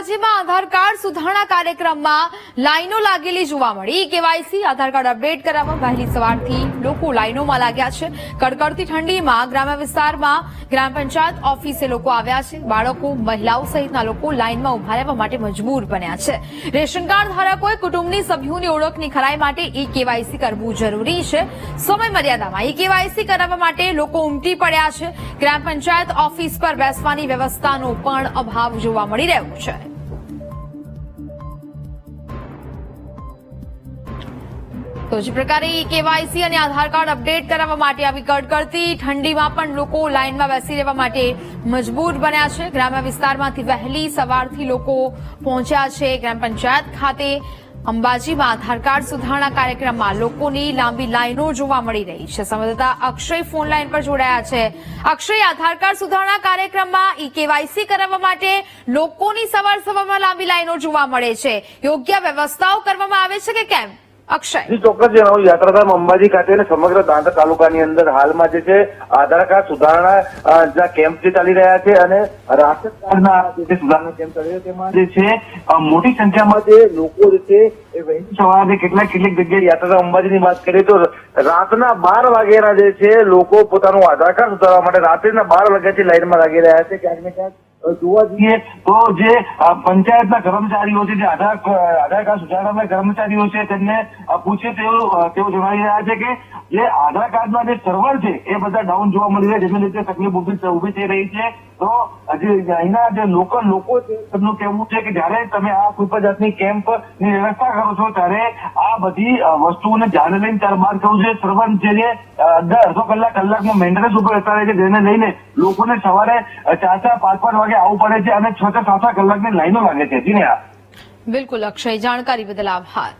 અંબાજીમાં આધાર કાર્ડ સુધારણા કાર્યક્રમમાં લાઈનો લાગેલી જોવા મળી. કેવાયસી, આધાર કાર્ડ અપડેટ કરાવવા વહેલી સવારથી લોકો લાઈનોમાં લાગ્યા છે. કડકડતી ઠંડીમાં ગ્રામ્ય વિસ્તારમાં ગ્રામ પંચાયત ઓફિસે લોકો આવ્યા છે. બાળકો, મહિલાઓ સહિતના લોકો લાઈનમાં ઊભા રહેવા માટે મજબૂર બન્યા છે. રેશન કાર્ડ ધારકોએ કુટુંબની સભ્યોની ઓળખની ખરાઈ માટે ઈ કેવાયસી કરવું જરૂરી છે. સમય મર્યાદામાં ઈ કેવાયસી કરાવવા માટે લોકો ઉમટી પડ્યા છે. ગ્રામ પંચાયત ઓફિસ પર બેસવાની વ્યવસ્થાનો પણ અભાવ જોવા મળી રહ્યો છે. તો જે પ્રકારે કેવાયસી અને આધાર કાર્ડ અપડેટ કરાવવા માટે આવી કડકડતી ઠંડીમાં પણ લોકો લાઇનમાં બેસી રહેવા માટે મજબૂર બન્યા છે. ગ્રામ્ય વિસ્તારમાંથી વહેલી સવારથી લોકો પહોંચ્યા છે. ગ્રામ પંચાયત ખાતે અંબાજીમાં આધાર કાર્ડ સુધારણા કાર્યક્રમમાં લોકોની લાંબી લાઈનો જોવા મળી રહી છે. સંવાદદાતા અક્ષય ફોન લાઈન પર જોડાયા છે. અક્ષય, આધાર કાર્ડ સુધારણા કાર્યક્રમમાં ઈ કેવાયસી કરાવવા માટે લોકોની સવાર સવારમાં લાંબી લાઈનો જોવા મળે છે. યોગ્ય વ્યવસ્થાઓ કરવામાં આવે છે કે કેમ? અંબાજી ખાતે અને સમગ્ર તાલુકાની અંદર હાલમાં જે છે, આધાર કાર્ડ સુધારણા કેમ્પ ચાલી રહ્યા છે અને રાશન કાર્ડના જે જે છે મોટી સંખ્યામાં જે લોકો જે છે, એ વહેલી સવારે કેટલાક કેટલીક જગ્યાએ યાત્રાધામ અંબાજીની વાત કરીએ તો રાતના બાર વાગ્યાના જે છે, લોકો પોતાનું આધાર કાર્ડ સુધારવા માટે રાત્રિના બાર વાગ્યાથી લાઈનમાં લાગી રહ્યા છે. ક્યાંક ને ક્યાંક જોવા જઈએ તો જે પંચાયતના કર્મચારીઓ છે, જે આધાર આધાર કાર્ડ સુધારણા કર્મચારીઓ છે, તેમને પૂછે તેઓ તેઓ જણાવી રહ્યા છે કે જે આધાર કાર્ડના જે સર્વર છે, એ બધા ડાઉન જોવા મળી રહ્યા જેને લીધે તકલીફ ઊભી ઊભી થઈ રહી છે. તો જે અહીંના જે લોકલ લોકો છે તેમનું કહેવું છે કે જયારે તમે આ કોઈ પણ જાતની કેમ્પની વ્યવસ્થા કરો છો, ત્યારે બધી વસ્તુઓને ધ્યાને લઈને ત્યારબાદ કહું છે સરપંચ છે જે અડધો કલાક, કલાકમાં મેન્ટેનન્સ ઉપર રહેતા રહે છે, જેને લઈને લોકોને સવારે ચાર ચાર પાંચ પાંચ વાગે આવવું પડે છે અને છ છ સાત સાત કલાકની લાઈનો લાગે છે. બિલકુલ, અક્ષય, જાણકારી બદલ આભાર.